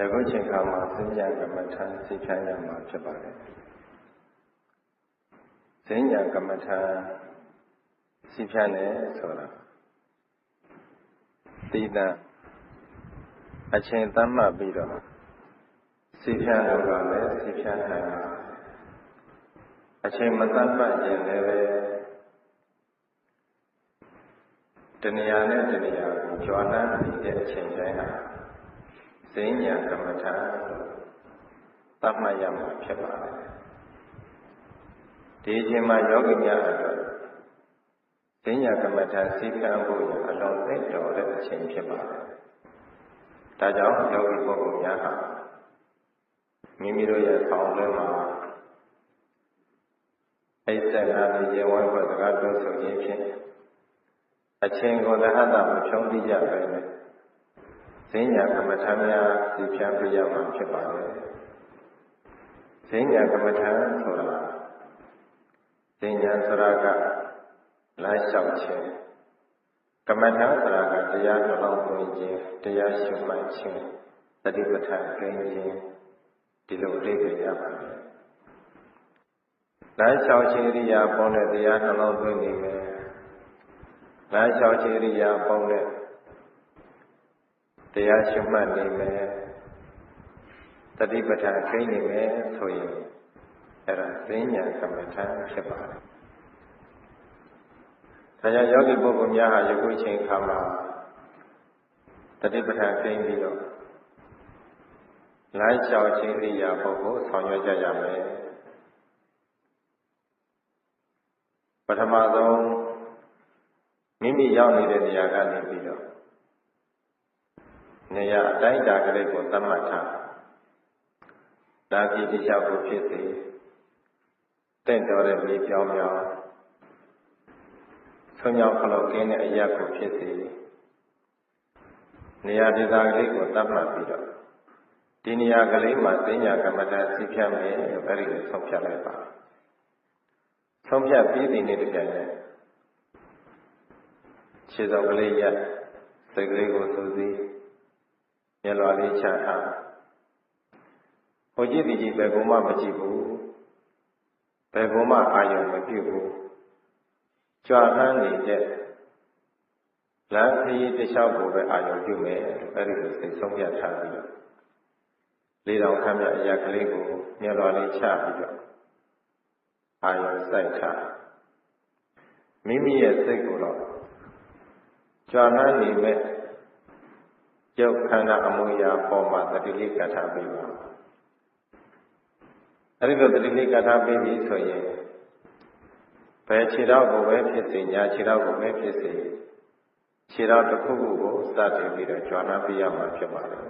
ယခုချိန်ခါမှာစဉ္ညာကမ္မထာသိဖြန်းရမှာဖြစ်ပါတယ်စဉ္ညာကမ္မထာသိဖြန်းတယ်ဆိုတာသိတဲ့အချိန်သတ်မှတ်ပြီးတော့သိဖြန်းလို့ကလည်းသိဖြန်းနိုင်တာအချိန်မသတ်မှတ်ရင်လည်းပဲတဏှာနဲ့တဏှာကိုကြွားနှံ့ပြီးတဲ့အချိန်တိုင်းဟာ ဈဉ္ညာကမ္မထာသတ်မှတ်ရမှာဖြစ်ပါတယ်ဒီအချိန်မှာယောဂီများအတွက်ဈဉ္ညာကမ္မထာစိတ်ကံဖို့အလွန်သိတော်တဲ့အချိန်ဖြစ်ပါတယ်ဒါကြောင့်ယောဂီပုဂ္ဂိုလ်များဟာမိမိတို့ရဲ့ဆောင်းထဲမှာအိစ္ဆနာရေဝဲဘစကားပြောဆိုခြင်းဖြင့်အချိန်ကိုလည်းအတ္တမဖြုံးတိကြပဲနဲ့ ဈဉ္ညာကမ္မထာများစီဖြန်းပြရမှာဖြစ်ပါတယ်ဈဉ္ညာကမ္မထာဆိုတာဈဉ္ညာဆိုတာကလမ်းလျှောက်ခြင်းကမ္မထာဆိုတာကတရားနှလုံးသွင်းခြင်းတရားရှုမှတ်ခြင်းသတိပဋ္ဌာန်ကျင့်ခြင်းဒီလိုအဓိပ္ပာယ်ရပါတယ်လမ်းလျှောက်ခြင်းရိယာပေါင်းတဲ့တရားနှလုံးသွင်းနေမယ်လမ်းလျှောက်ခြင်းရိယာပေါင်းတဲ့ တရားရှုမှတ်နေမယ်တတိပဋ္ဌာန်ကျင့်နေမယ်ဆိုရင်အဲ့ဒါသိဉာဏ်ကမ္မထာဖြစ်ပါတယ်ဒါကြောင့်ယောဂီပုဂ္ဂိုလ်များဟာယခုချိန်ခါမှာတတိပဋ္ဌာန်ကျင့်ပြီးတော့လမ်းလျှောက်ခြင်းရိယာပုဂ္ဂိုလ်ဆောင်ရွက်ကြရမယ်ပထမဆုံးမိမိရောက်နေတဲ့နေရာကနေပြီးတော့ နေရာအတိုင်းအတာကလေးကိုသတ်မှတ်ထားဒါကြည့်တရားကိုဖြစ်စေတင့်တော်တဲ့မြေပြောင်းပြောင်းဆွမြောက်ခလုတ်ကင်းတဲ့အရာကိုဖြစ်စေနေရာဒေသကလေးကိုသတ်မှတ်ပြီးတော့ဒီနေရာကလေးမှာသိညာကမ္မတာစီဖြတ်မယ်လို့အဲ့ဒီကိုဆုံးဖြတ်လိုက်ပါဆုံးဖြတ်ပြီးဒီနေ့တပြိုင်နက်ခြေစောက်ကလေးရက်စိတ်ကလေးကိုစူးစီး မျက်လွှာလေးချထားဟိုကြည့်ဒီကြည့်ဘယ်ကုမှမကြည့်ဘူးဘယ်ကုမှအာရုံမပြုဘူးကြွားဟန်းနေတဲ့လမ်းခရီးတစ်လျှောက်ကိုပဲအာရုံပြုမယ်အဲ့ဒီလိုစိတ်ဆုံးဖြတ်ထားပြီးတော့လေးတော်ခမ်းမြအရာကလေးကိုမျက်လွှာလေးချပြီးတော့အာရုံစိုက်ထားမိမိရဲ့စိတ်ကိုတော့ကြွားနှမ်းနေမဲ့ ရုပ်ခန္ဓာအမူအရာပေါ်မှာတတိလေးကထားပြီးပါအဲဒီလိုတတိလေးကထားပြီးပြီဆိုရင်ဘယ်ခြေတော်ကိုပဲဖြစ်စေညာခြေတော်ကိုပဲဖြစ်စေခြေတော်တစ်ခုခုကိုစတင်ပြီးတော့ကြွားနှမ်းပြရမှာဖြစ်ပါတယ်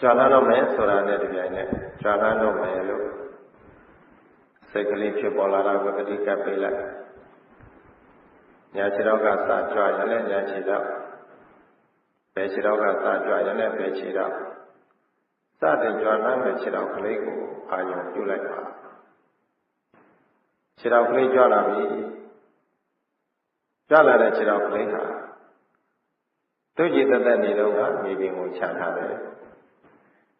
ကြွားနှမ်းတော့မယ်ဆိုတာနဲ့တပြိုင်နက်ကြွားနှမ်းတော့မယ်လို့စိတ်ကလေးဖြစ်ပေါ်လာတာကိုတတိကပ်ပေးလိုက်ညာခြေတော်ကစကြွရင်လည်းညာခြေတော် ဘယ်ခြေတော်ကစကြွရင်လည်းဘယ်ခြေတော်စတဲ့ကြွနှမ်းတဲ့ခြေတော်ကလေးကိုအာရုံပြုလိုက်ပါခြေတော်ကလေးကြွလာပြီကြွလာတဲ့ခြေတော်ကလေးဟာသူကြည်သက်သက်နေတော့ကမြေပြင်ကိုခြံထားတယ်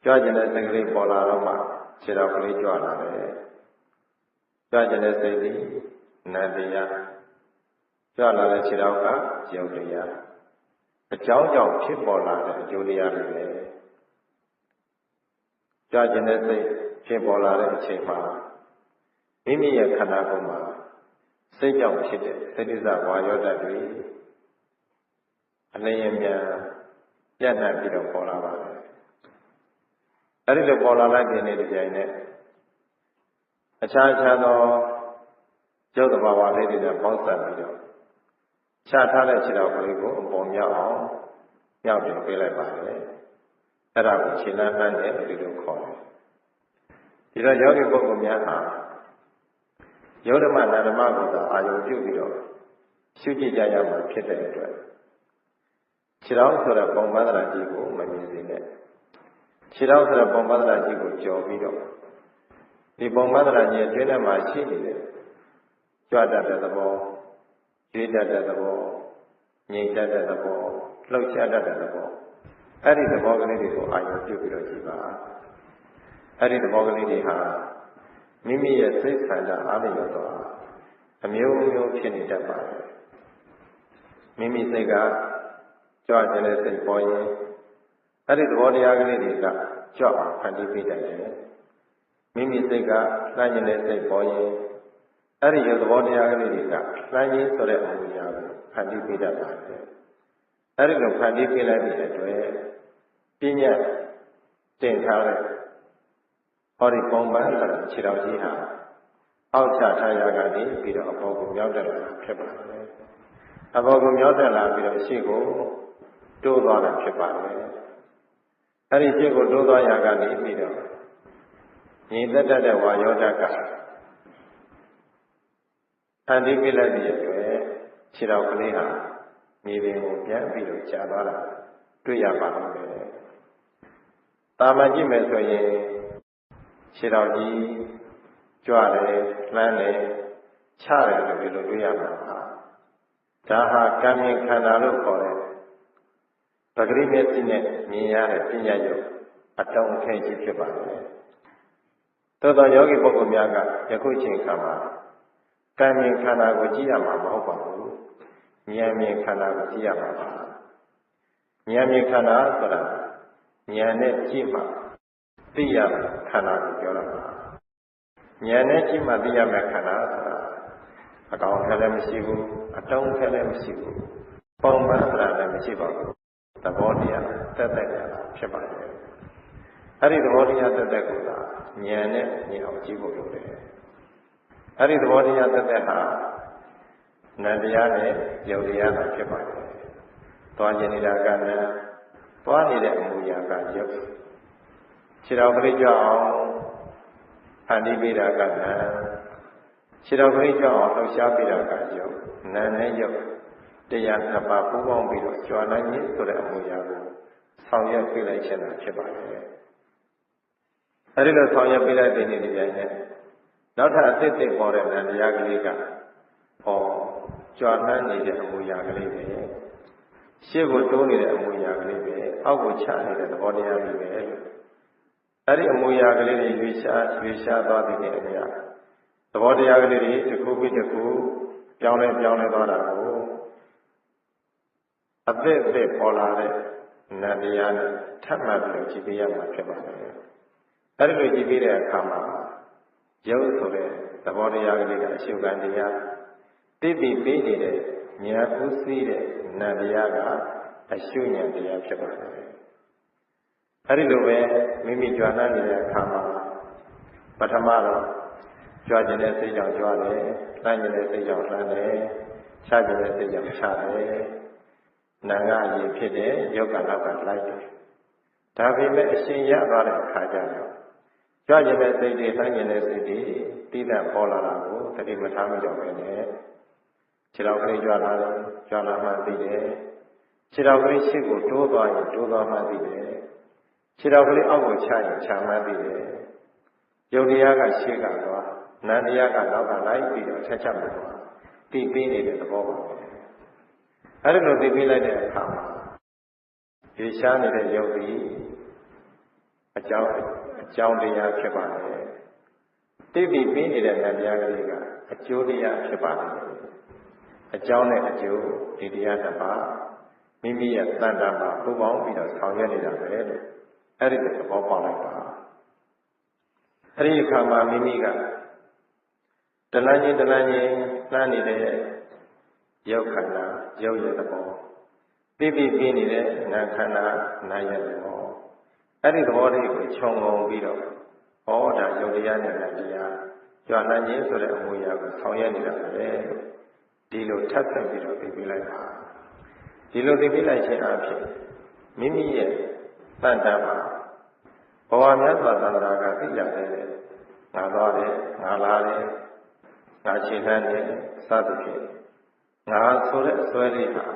ကြွကျင်တဲ့စိတ်ကလေးပေါ်လာတော့မှခြေတော်ကလေးကြွလာတယ်ကြွကျင်တဲ့စိတ်ဒီနတ်တရားကြွလာတဲ့ခြေတော်ကယုတ်တရား အကြောင်းကြောင့်ဖြစ်ပေါ်လာတဲ့အကျိုးတရားတွေပဲကြွကျင်တဲ့စိတ်ဖြစ်ပေါ်လာတဲ့အချိန်မှာမိမိရဲ့ခန္ဓာကိုယ်မှာစိတ်ကြောင့်ဖြစ်တဲ့သတိစဝါယောဓာတ်တွေအလျင်မြန်ပြတ်နှံ့ပြီးတော့ပေါ်လာပါတယ်အဲဒီလိုပေါ်လာလိုက်တဲ့နေ့တစ်ပြိုင်နက်အခြားခြားသောရုပ်တဘာဝလေးတွေနဲ့ပေါင်းစပ်ပြီးတော့ ချထားတဲ့ခြေတော်ကလေးကိုအပေါ်မြောက်အောင်မြောက်တင်ပေးလိုက်ပါတယ်အဲ့ဒါကိုခြေလမ်းနှမ်းတယ်ဒီလိုခေါ်တယ်ဒီတော့ယောဂီပုဂ္ဂိုလ်များဟာယောဓမနာဓမ္မကိုသာအာယုပြုပြီးတော့ရှုကြည့်ကြရမှာဖြစ်တဲ့အတွက်ခြေတော်ဆိုတဲ့ပုံပန်းသရာကြီးကိုမမြင်စေနဲ့ခြေတော်ဆိုတဲ့ပုံပန်းသရာကြီးကိုကြော်ပြီးတော့ဒီပုံပန်းသရာကြီးအတွင်းထဲမှာရှိနေတဲ့ကြွတတ်တဲ့သဘော ရွေးတတ်တဲ့သဘောငြိမ်တတ်တဲ့သဘောလှုပ်ရှားတတ်တဲ့သဘောအဲ့ဒီသဘောကလေးတွေကိုအာရုံပြုပြီးတော့ကြည့်ပါအဲ့ဒီသဘောကလေးတွေဟာမိမိရဲ့စိတ်ဆန္ဒအားလျော်သောအမျိုးမျိုးဖြစ်နေတတ်ပါတယ်မိမိစိတ်ကကြွခြင်းနဲ့စိတ်ပေါ်ရင်အဲ့ဒီသဘောတရားကလေးတွေကကြွအောင်ဖန်တီးပေးတတ်တယ်မိမိစိတ်ကလှမ်းခြင်းနဲ့စိတ်ပေါ်ရင် အဲ့ဒီရုပ်သဘောတရားကလေးတွေကလှမ်းခြင်းဆိုတဲ့အမှုရာကိုဖန်တီးပေးတတ်ပါတယ်အဲ့ဒီလိုဖန်တီးပေးလိုက်တဲ့အတွက်ပညာတင်ထားတဲ့ဟောဒီပုံပန်းဆိုတာခြေတော်ကြီးဟာအောက်ချထားရကနေပြီးတော့အပေါ်ကိုမြောက်တက်လာဖြစ်ပါတယ်အပေါ်ကိုမြောက်တက်လာပြီးတော့ရှေ့ကိုတိုးသွားတာဖြစ်ပါတယ်အဲ့ဒီရှေ့ကိုတိုးသွားရကနေပြီးတော့ညီသက်တတ်တဲ့ဝါယောဓာတ်က ဖန်တီးပြလိုက်တဲ့အတွက်ခြေတော်ကလေးဟာမြေပြင်ကိုပြန်ပြီးတော့ကြာသွားတာတွေ့ရပါလိမ့်မယ်။တာမန်ကြည့်မယ်ဆိုရင်ခြေတော်ကြီးကြွတယ်လှမ်းတယ်ချတယ်လို့ဒီလိုတွေ့ရမှာပါ။ဒါဟာကံမြင်ခန္ဓာလို့ခေါ်တဲ့ပဂရိမျက်စိနဲ့မြင်ရတဲ့ပညာရုပ်အတောင့်အခဲကြီးဖြစ်ပါတယ်။သို့သောယောဂီပုဂ္ဂိုလ်များကယခုချိန်ခါမှာကံ မြင်ခန္ဓာကိုကြည့်ရမှာမဟုတ်ပါဘူး။ဉာဏ်မြင်ခန္ဓာကိုကြည့်ရမှာပါ။ဉာဏ်မြင်ခန္ဓာဆိုတာဉာဏ်နဲ့ကြည့်မှသိရမယ်ခန္ဓာကိုပြောတာပါ။ဉာဏ်နဲ့ကြည့်မှသိရမယ်ခန္ဓာဆိုတာအကောင်ထဲလည်းမရှိဘူးအတုံးထဲလည်းမရှိဘူးပုံမှန်ဆိုတာလည်းမရှိပါဘူးသဘောတရားတက်တက်ရတာဖြစ်ပါတယ်အဲ့ဒီသဘောတရားတက်တက်ကိုသာဉာဏ်နဲ့မြင်အောင်ကြည့်ဖို့လိုတယ် အဲ့ဒီသဘောတရားတက်တက်ဟာနန္တရားနဲ့ယုတ်တရားသာဖြစ်ပါတယ်သွားကျင်နေတာကနံသွားနေတဲ့အမူအရာကယုတ်ခြေတော်ပရိကြအောင်ဖန်တီးပေးတာကနံခြေတော်ပရိကြအောင်လှူရှားပေးတာကယုတ်နာနဲ့ယုတ်တရားနှစ်ပါးပူးပေါင်းပြီးတော့ကြွားနိုင်ခြင်းဆိုတဲ့အမူအရာကိုဆောင်ရွက်ပေးလိုက်ခြင်းသာဖြစ်ပါတယ်အဲဒီလိုဆောင်ရွက်ပေးလိုက်တဲ့နေ့ဒီတိုင်း နဲ့နောက်ထပ်အသစ်သစ်ပေါ်တဲ့နန္တရားကလေးကဟောကြွားနှမ်းနေတဲ့အမူအရာကလေးပဲရှေ့ကိုတိုးနေတဲ့အမူအရာကလေးပဲအောက်ကိုချနေတဲ့သဘောတရားလေးပဲလို့အဲ့ဒီအမူအရာကလေးတွေရွေးရှားရွေးရှားသွားတဲ့အမြတ်သဘောတရားကလေးတွေတစ်ခုပြီးတစ်ခုပြောင်းလဲပြောင်းလဲသွားတာကိုအသစ်အသစ်ပေါ်လာတဲ့နန္တရားနဲ့ထပ်မှတ်ပြီးကြည့်ပေးရမှာဖြစ်ပါတယ်။အဲဒီလိုကြည့်ပေးတဲ့အခါမှာ ရုပ်ဆိုတဲ့သဘောတရားကလေးကအရှုခံတရားသိပြီးပေးနေတဲ့ဉာဏ်ဥသိတဲ့နန္တရားကအရှုဉာဏ်တရားဖြစ်ပါတယ်။အဲဒီလိုပဲမိမိကြွားနှံ့နေတဲ့အခါမှာပထမတော့ကြွားခြင်းတဲ့စိတ်ကြောင့်ကြွားတယ်၊လှမ်းခြင်းတဲ့စိတ်ကြောင့်လှမ်းတယ်၊ချခြင်းတဲ့စိတ်ကြောင့်ချတယ်။နာငါအရင်ဖြစ်တဲ့ယောဂနောက်ကလိုက်တယ်။ဒါပေမဲ့အရှင်ရသွားတဲ့အခါကျတော့ ကြွခြင်းတဲ့စိတ်တွေလှမ်းခြင်းတဲ့စိတ်တွေတည်တဲ့ပေါ်လာတာကိုတတိမထားမိတော့ပဲနဲ့ခြေတော်ကလေးကြွလာတယ်ကြွလာမှသိတယ်ခြေတော်ကလေးရှေ့ကိုတိုးသွားရင်တိုးသွားမှသိတယ်ခြေတော်ကလေးအောက်ကိုချရင်ချမှသိတယ်ယုတ်တရားကရှေ့ကသွားနန္တရားကနောက်ကလိုက်ပြီးတော့ဆက်ချက်မှာတည်ပြီးနေတဲ့သဘောပါပဲအဲ့ဒီလိုတည်ပြီးလိုက်တဲ့အခါမှာရေရှားနေတဲ့ယုတ်ဒီအကြောင်း အကြောင်းတရားဖြစ်ပါတယ်တည်ပြီးပြီးနေတဲ့နန္တရားကလေးကအကျိုးတရားဖြစ်ပါတယ်အကြောင်းနဲ့အကျိုးဒီတရားတစ်ပါးမိမိရဲ့တန်တာမှာပူပေါင်းပြီးတော့ဆောင်ရွက်နေတာပဲလို့အဲ့ဒီသဘောပေါက်လိုက်ပါအဲ့ဒီအခါမှာမိမိကတဏှာချင်းတဏှာချင်းနှမ်းနေတဲ့ရုပ်ခန္ဓာရုပ်ရဲ့သဘောသိသိပြင်းနေတဲ့နာခန္ဓာနာရဲ့သဘော အဲ့ဒီသဘောလေးကိုခြုံငုံပြီးတော့ဟောတာယုတ်တရားနဲ့တရားကြွနှံခြင်းဆိုတဲ့အမူအရာကိုဆောင်ရွက်နေတာပဲဒီလိုထပ်ဆက်ပြီးတော့သိပြလိုက်ပါဒီလိုသိပြလိုက်ခြင်းအဖြစ်မိမိရဲ့တန်တမှာဘဝမြတ်စွာသန္တာကသိရတယ်ငါသွားတယ်ငါလာတယ်ငါရှင်းနှမ်းတယ်စသဖြင့်ငါဆိုတဲ့အစွဲလေးဟာ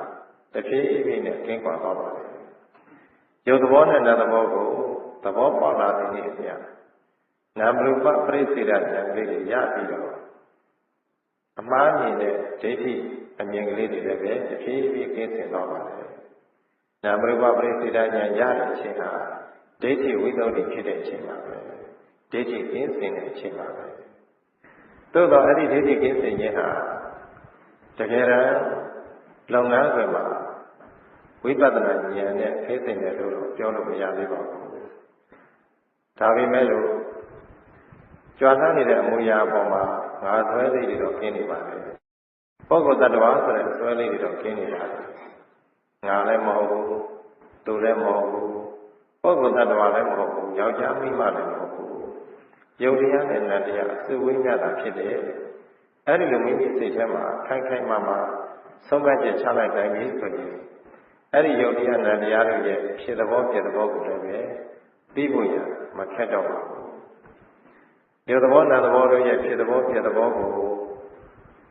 တဖြည်းဖြည်းနဲ့ကျင်းကွာသွားပါတယ် ရုပ်သဘောနဲ့နာမ်သဘောကိုသဘောပေါက်လာတဲ့နေ့အမြတ်နာမရူပပရိသေရဉာဏ်လေးကိုရပြီးတော့အမှားမြင်တဲ့ဒိဋ္ဌိအမြင်ကလေးတွေလည်းပဲတဖြည်းဖြည်းကင်းစင်သွားပါတယ်နာမရူပပရိသေဒဉာဏ်ရတဲ့အချိန်ဟာဒိဋ္ဌိဝိသုဒ္ဓိဖြစ်တဲ့အချိန်ပါပဲဒိဋ္ဌိကင်းစင်တဲ့အချိန်ပါပဲသို့တော့အဲ့ဒီဒိဋ္ဌိကင်းစင်ခြင်းဟာတကယ်တမ်းလုပ်ငန်းခွင်မှာ ဝိပဿနာဉာဏ်နဲ့ကင်းစင်တယ်လို့ပြောလို့မရသေးပါဘူးဒါပေမဲ့လို့ကြွားနှံ့နေတဲ့အမူအရာအပေါ်မှာငါဆွဲလေးတွေတော့ကင်းနေပါလေပုဂ္ဂိုလ်တ attva ဆိုတဲ့ဆွဲလေးတွေတော့ကင်းနေပါလေငါလည်းမဟုတ်ဘူးသူလည်းမဟုတ်ဘူးပုဂ္ဂိုလ်တ attva လည်းမဟုတ်ဘူးယောက်ျားမိန်းမလည်းမဟုတ်ဘူးယုတ်တရားနဲ့နတ်တရားစုဝိညာတာဖြစ်တယ်အဲ့ဒီလိုမိမိစိတ်ထဲမှာခိုင်ခိုင်မာမာဆုံးဖြတ်ချက်ချလိုက်တိုင်းပြီဆိုရင် အဲ့ဒီယုတ်တရားနတ်တရားတွေရဲ့ဖြစ်သဘောပြသဘောကိုလည်းပဲပြီးဖို့ရမခက်တော့ပါဘူးဒီသဘောနာသဘောတို့ရဲ့ဖြစ်သဘောပြသဘောကို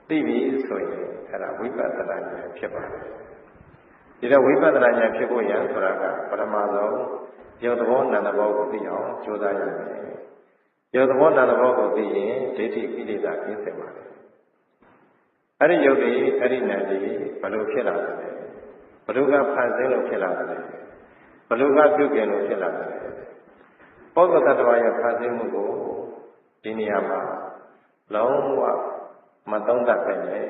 သိပြီဆိုရင်အဲ့ဒါဝိပဿနာဉာဏ်ဖြစ်ပါတယ်ဒီတော့ဝိပဿနာဉာဏ်ဖြစ်ဖို့ရန်ဆိုတာကပထမဆုံးရုပ်သဘောနာသဘောကိုသိအောင်ကြိုးစားရမယ်ရုပ်သဘောနာသဘောကိုသိရင်ဒိဋ္ဌိကိလေသာကျင်းစင်ပါတယ်အဲ့ဒီရုပ်တွေအဲ့ဒီနာတွေဘယ်လိုဖြစ်လာသလဲ ဘလို့ကဖန်ဆင်းလို့ဖြစ်လာတယ်ဘလို့ကပြုတ်ကျင်လို့ဖြစ်လာတယ်ပုဂ္ဂိုလ်တ attva ရဲ့ဖန်ဆင်းမှုကိုဒီနေရာမှာလုံးဝမသုံးတတ်ပဲနဲ့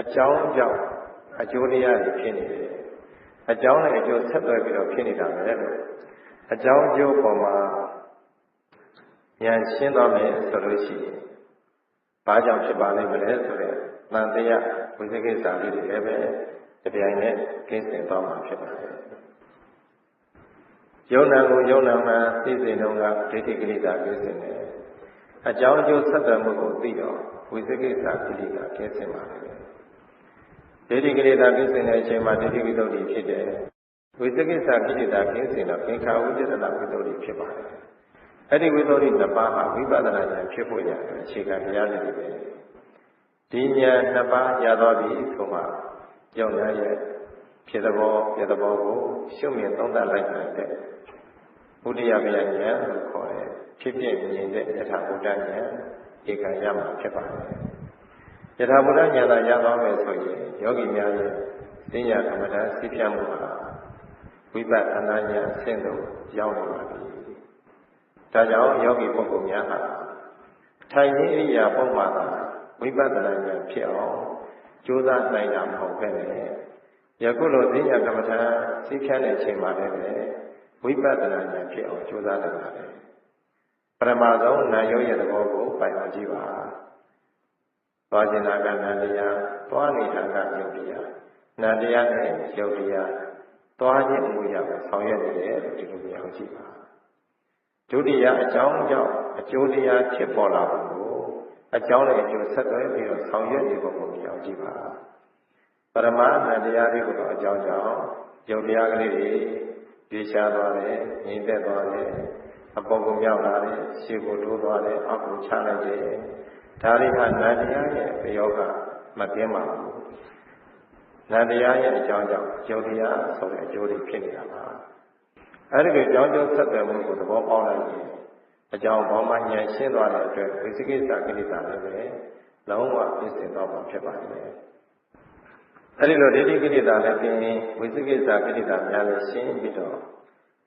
အကြောင်းကြောင့်အကျိုးတရားတွေဖြစ်နေတယ်အကြောင်းနဲ့အကျိုးဆက်သွယ်ပြီးတော့ဖြစ်နေတာပဲလို့အကြောင်းအကျိုးပေါ်မှာဉာဏ်ရှင်းသွားမယ်ဆိုလို့ရှိရင်ဘာကြောင့်ဖြစ်ပါလိမ့်မလဲဆိုတဲ့တန်တရားဝိသေကိစ္စလေးတွေလည်းပဲ တပြိုင်နက်ကျင်းစင်သွားမှာဖြစ်ပါတယ်ယုံနာကိုယုံနာမှသိစေတော့ကဒိဋ္ဌိကိလေသာကျင်းစင်တယ်အကြောင်းအကျိုးဆက်သွယ်မှုကိုသိတော့ဝိသေကိစ္စကိလေသာကျင်းစင်ပါတယ်ဒိဋ္ဌိကိလေသာကျင်းစင်တဲ့အချိန်မှာဒိဋ္ဌိဝိသုဒ္ဓိဖြစ်တယ်ဝိသေကိစ္စကိလေသာကျင်းစင်တော့သင်္ခါဝိသေသနာဝိသုဒ္ဓိဖြစ်ပါတယ်အဲ့ဒီဝိသုဒ္ဓိနှစ်ပါးဟာဝိပဿနာဉာဏ်ဖြစ်ဖို့ရတယ်အခြေခံတရားတွေပဲဒီဉာဏ်နှစ်ပါးရတော့ပြီဆိုမှ ကြောင့်လည်းရဲ့ဖြစ်သဘောပြသဘောကိုရှုမြင်သုံးသပ်လိုက်နိုင်တဲ့ဘုဒ္ဓယဗျာဉာဏ်လို့ခေါ်တယ်ဖြစ်ဖြစ်မြင်တဲ့ယထာဘုဒ္ဓဉာဏ်ဧကံရမှာဖြစ်ပါတယ်ယထာဘုဒ္ဓဉာဏ်သာရသွားမယ်ဆိုရင်ယောဂီများရဲ့သိညာကမ္မဋ္ဌာန်းသိပြမှုဟာဝိပဿနာဉာဏ်ဆင့်လို့ရောက်နေပါပြီဒါကြောင့်ယောဂီပုဂ္ဂိုလ်များဟာထိုင်ရင်းဣရိယာပုမှာသာဝိပဿနာဉာဏ်ဖြစ်အောင် ကြိုးစားနိုင်တာမဟုတ်ပဲနဲ့ယခုလိုသိညာကမ္မထာသိဖြတ်တဲ့အချိန်မှာလည်းဝိပဿနာဉာဏ်ဖြစ်အောင်ကြိုးစားရပါတယ်ပရမဆုံးနာယောရဲ့သဘောကိုပိုင်အောင်ကြည့်ပါသွားခြင်းနာကနာတရားသွားနေတာကယုတ်တရားနာတရားနဲ့ယုတ်တရားသွားခြင်းအမှုရပဲဆောင်ရွက်နေတယ်ဒီလိုမျိုးအောင်ကြည့်ပါဒုတိယအကြောင်းကြောင့်အကျိုးတရားဖြစ်ပေါ်လာဖို့ အကြောင်းနဲ့အကျိုးဆက်သွယ်ပြီးတော့ဆောင်ရွက်နေဖို့ကိုမြင်အောင်ကြည့်ပါပရမအနတရားတွေကိုတော့အကြောင်းကြောင့်ယုတ်တရားကလေးတွေပြေရှားသွားတယ်ငြိမ့်သက်သွားတယ်အပေါ်ကိုမြောက်လာတယ်ရှေ့ကိုတိုးသွားတယ်အောက်ကိုချလိုက်တယ်ဒါတွေကနန္တရားရဲ့ပယောဂမကင်းပါဘူးနန္တရားရဲ့အကြောင်းကြောင့်ယုတ်တရားဆိုတဲ့အကျိုးတွေဖြစ်နေတာပါအဲဒီလိုကြောင်းကျိုးဆက်သွယ်မှုကိုသဘောပေါက်လိုက်ရင် အကြောင်းဘောမှဉာဏ်ရှင်းသွားတဲ့အတွက်ဝိသိကိစ္စကိလေသာလည်းပဲလုံးဝပြည့်စုံတော့မှာဖြစ်ပါတယ်အဲဒီလိုဒိဋ္ဌိကိလေသာလည်းပြင်းဝိသိကိစ္စကိလေသာများလည်းရှင်းပြီးတော့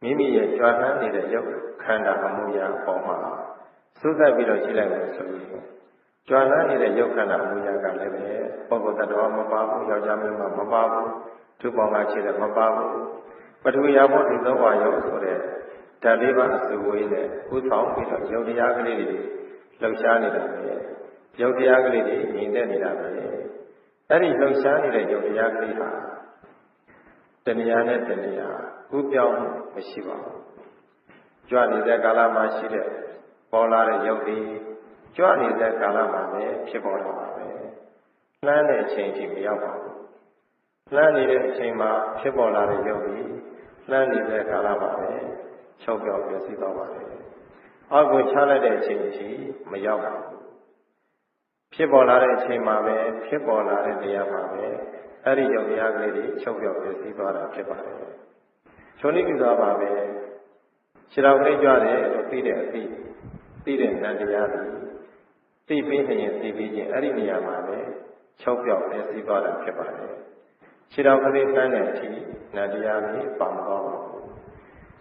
မိမိရဲ့ကြွားနှမ်းနေတဲ့ရုပ်ခန္ဓာအမှုရာအပေါ်မှာသုသက်ပြီးတော့ကြည့်လိုက်လို့ဆိုရင်ကြွားနှမ်းနေတဲ့ရုပ်ခန္ဓာအမှုရာကလည်းပဲပုဂ္ဂိုလ်တ attva မပါဘူးယောက်ျားမင်းမပါဘူးသူပေါင်းကခြေလည်းမပါဘူးပထဝီယာဘောဒီသောဝါယောဆိုတဲ့ ဓာတ်လေးပါအစုဝေးနဲ့ဥဆောင်ပြီးတော့ယုတ်တရားကလေးတွေလှုပ်ရှားနေတာပဲယုတ်တရားကလေးတွေညီတဲ့နေတာပဲအဲ့ဒီလှုပ်ရှားနေတဲ့ယုတ်တရားကလေးဟာတဏှာနဲ့တဏှာဥပြောင်းမရှိပါဘူးကြွနေတဲ့ကာလမှာရှိတဲ့ပေါ်လာတဲ့ယုတ်တွေကြွနေတဲ့ကာလမှာပဲဖြစ်ပေါ်လာပါပဲလှမ်းတဲ့အချိန်ထိမရောက်ပါဘူးလှမ်းနေတဲ့အချိန်မှာဖြစ်ပေါ်လာတဲ့ယုတ်တွေလှမ်းနေတဲ့ကာလမှာပဲ ချုပ်ပြောက်ပြည့်စည်သွားပါတယ်။အောက်ကိုချလိုက်တဲ့အချိန်အထိမရောက်ပါဘူး။ဖြစ်ပေါ်လာတဲ့အချိန်မှာပဲဖြစ်ပေါ်လာတဲ့နေရာမှာပဲအဲ့ဒီယုံတရားကလေးတွေချုပ်ပြောက်ပြည့်စည်သွားတာဖြစ်ပါတယ်။ချုံနိကိသာပါပဲခြေတော်ကလေးကြွတယ်လို့သိတဲ့အသိသိတဲ့နန္တရားတွေသိပြီးနေရင်သိပြီးချင်းအဲ့ဒီနေရာမှာပဲချုပ်ပြောက်ပြည့်စည်သွားတာဖြစ်ပါတယ်။ခြေတော်ကလေးနှမ်းတဲ့အထိနတ်တရားကြီးပါမသွားပါဘူး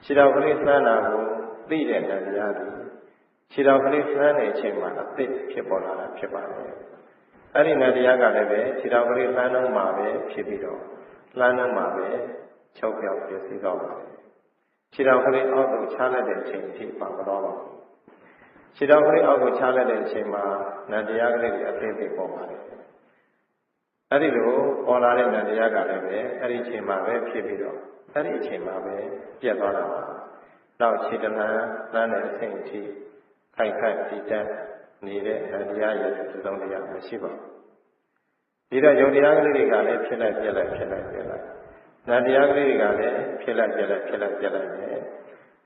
ခြေတော်ကလေးလှမ်းတာကိုသိတဲ့နတ်တရားကြီးခြေတော်ကလေးလှမ်းတဲ့အချိန်မှာအသိဖြစ်ပေါ်လာတာဖြစ်ပါတယ်အဲ့ဒီနတ်တရားကလည်းပဲခြေတော်ကလေးလှမ်းတော့မှပဲဖြစ်ပြီးတော့လှမ်းတော့မှပဲချုပ်ပြောက်ပြည့်စည်တော့ပါတယ်ခြေတော်ကလေးအောက်ကိုချလိုက်တဲ့အချိန်အထိပါမသွားပါဘူးခြေတော်ကလေးအောက်ကိုချလိုက်တဲ့အချိန်မှာနတ်တရားကလေးအသိသိပေါ်ပါတယ်အဲ့ဒီလိုပေါ်လာတဲ့နတ်တရားကလည်းပဲအဲ့ဒီအချိန်မှာပဲဖြစ်ပြီးတော့ အဲ့ဒီအချိန်မှာပဲပြတ်သွားတာပါနောက်ခြေတလန်းလမ်းတဲ့အချိန်အထိခိုက်ခိုက်တည်တတ်နေတဲ့နတ်တရားရဲ့သုံးတရားမရှိပါဘူးဒီတော့ယုံတရားကလေးတွေကလည်းဖြစ်လိုက်ပြက်လိုက်ဖြစ်လိုက်ပြက်လိုက်နတ်တရားကလေးတွေကလည်းဖြစ်လိုက်ပြက်လိုက်ဖြစ်လိုက်ပြက်လိုက်နေ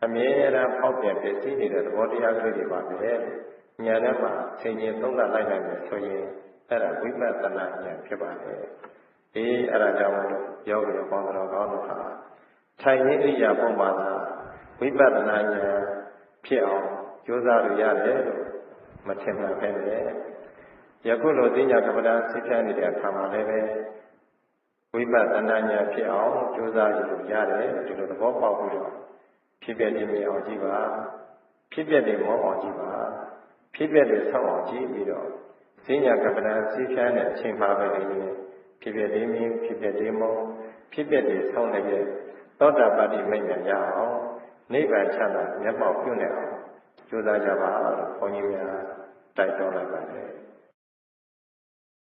အမြဲတမ်းဖောက်ပြန်ပြည့်စည်နေတဲ့သဘောတရားကလေးတွေပါပဲဉာဏ်နဲ့မှဆင်ញင်သုံးသပ်လိုက်နိုင်မယ်ဆိုရင်အဲ့ဒါဝိပဿနာဉာဏ်ဖြစ်ပါတယ်အေးအဲ့ဒါကြောင့်ယောဂီပေါင်းတော်ကောင်းတို့ဟာ ထိုင်ရင်းဣရိယာပုမှာသာဝိပဿနာဉာဏ်ဖြစ်အောင်ကြိုးစားလို့ရတယ်လို့မထင်မှန်ပဲလေယခုလိုသိညာကပ္ပဒါသိဖြတ်နေတဲ့အခါမှာလည်းပဲဝိပဿနာဉာဏ်ဖြစ်အောင်ကြိုးစားလို့ရတယ်ဒီလိုသဘောပေါက်ပြီးတော့ဖြစ်ပြနေမြင်အောင်ကြည့်ပါဖြစ်ပြနေမောအောင်ကြည့်ပါဖြစ်ပြနေဆောက်အောင်ကြည့်ပြီးတော့သိညာကပ္ပဒါသိဖြတ်တဲ့အချိန်မှာပဲလေဖြစ်ပြနေမြင်ဖြစ်ပြနေမောဖြစ်ပြနေဆောက်နေတဲ့ သောတာပတ္တိမိညာရအောင်နိဗ္ဗာန်ချမ်းသာမျက်မှောက်ပြုနေအောင်ကြိုးစားကြပါလို့ဘုန်းကြီးများတိုက်တွန်းလိုက်ပါတယ်